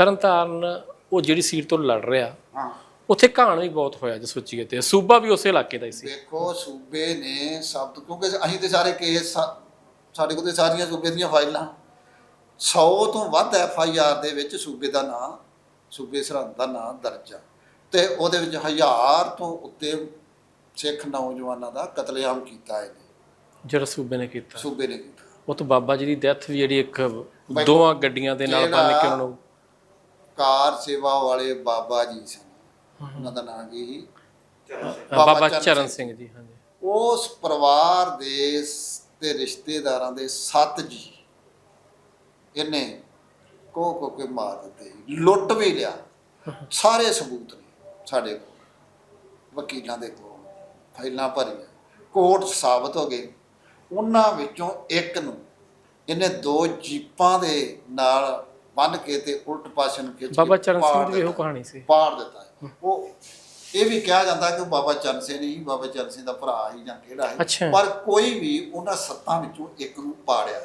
ਤਰਨਤਾਰਨ ਉਹ ਜਿਹੜੀ ਸੀਟ ਤੋਂ ਲੜ ਰਿਹਾ ਹਾਂ। ਉੱਥੇ ਘਾਣ ਵੀ ਬਹੁਤ ਹੋਇਆ ਜੇ ਸੋਚੀਏ ਤੇ। ਸੂਬਾ ਵੀ ਉਸੇ ਇਲਾਕੇ ਦਾ ਹੀ ਸੀ। ਦੇਖੋ ਸੂਬੇ ਨੇ ਸਭ ਤੋਂ ਕਿਉਂਕਿ ਅਸੀਂ ਤੇ ਸਾਰੇ ਕੇਸ ਸਾਡੇ ਕੋਲ ਤੇ ਸਾਰੀਆਂ ਸੂਬੇ ਦੀਆਂ ਫਾਈਲਾਂ। 100 ਤੋਂ ਵੱਧ ਐਫ ਆਈ ਆਰ ਦੇ ਵਿੱਚ ਸੂਬੇ ਦਾ ਨਾਂ ਸੂਬੇ ਸਰਹੰਦ ਦਾ ਨਾਂ ਦਰਜ ਆ। ਤੇ ਉਹਦੇ ਵਿੱਚ ਹਜ਼ਾਰ ਤੋਂ ਉੱਤੇ ਸਿੱਖ ਨੌਜਵਾਨਾਂ ਦਾ ਕਤਲੇਆਮ ਕੀਤਾ ਇਹਨੇ। ਜਿਹੜਾ ਸੂਬੇ ਨੇ ਕੀਤਾ। ਸੂਬੇ ਨੇ ਕੀਤਾ। ਉਹ ਤੋਂ ਬਾਬਾ ਜੀ ਦੀ ਡੈਥ ਵੀ ਜਿਹੜੀ ਇੱਕ ਦੋਵਾਂ ਗੱਡੀਆਂ ਦੇ ਨਾਲ ਬੰਨ ਕੇ ਉਹਨਾਂ ਨੂੰ ਕਾਰ ਸੇਵਾ ਵਾਲੇ ਬਾਬਾ ਜੀ ਸਨ। ਉਹਨਾਂ ਦਾ ਨਾਮ ਕੀ ਸੀ ਬਾਬਾ ਚਰਨ ਸਿੰਘ। ਜੀ ਹਾਂਜੀ ਉਸ ਪਰਿਵਾਰ ਦੇ ਤੇ ਰਿਸ਼ਤੇਦਾਰਾਂ ਦੇ ਸੱਤ ਜੀ ਇਹਨੇ ਕੋ ਕੋ ਕੇ ਮਾਰ ਦਿੱਤੇ। ਲੁੱਟ ਵੀ ਲਿਆ। ਸਾਰੇ ਸਬੂਤ ਨੇ ਸਾਡੇ ਕੋਲ। ਵਕੀਲਾਂ ਦੇ ਕੋਲ। ਫਾਈਲਾਂ ਭਰੀਆਂ। ਕੋਰਟ 'ਚ ਸਾਬਤ ਹੋ ਗਏ। ਉਹਨਾਂ ਵਿੱਚੋਂ ਇੱਕ ਨੂੰ ਇਹਨੇ ਦੋ ਜੀਪਾਂ ਦੇ ਨਾਲ ਬੰਨ ਕੇ ਤੇ ਉਲਟ ਪਾਸੇ ਨੂੰ ਖਿੱਚ ਕੇ ਬਾਬਾ ਚਰਨ ਸਿੰਘ ਦੀ ਵੀ ਇਹੋ ਦਿੱਤਾ। ਕਹਾਣੀ ਸੀ ਪਾੜ ਦਿੱਤਾ ਹੈ। ਉਹ ਇਹ ਵੀ ਕਿਹਾ ਜਾਂਦਾ ਕਿ ਬਾਬਾ ਚਰਨ ਸਿੰਘ ਨਹੀਂ ਬਾਬਾ ਚਰਨ ਸਿੰਘ ਦਾ ਭਰਾ ਹੀ ਜਾਂ ਕਿਹੜਾ ਹੈ। ਪਰ ਕੋਈ ਵੀ ਉਹਨਾਂ ਸੱਤਾਂ ਵਿੱਚੋਂ ਇੱਕ ਨੂੰ ਪਾੜਿਆ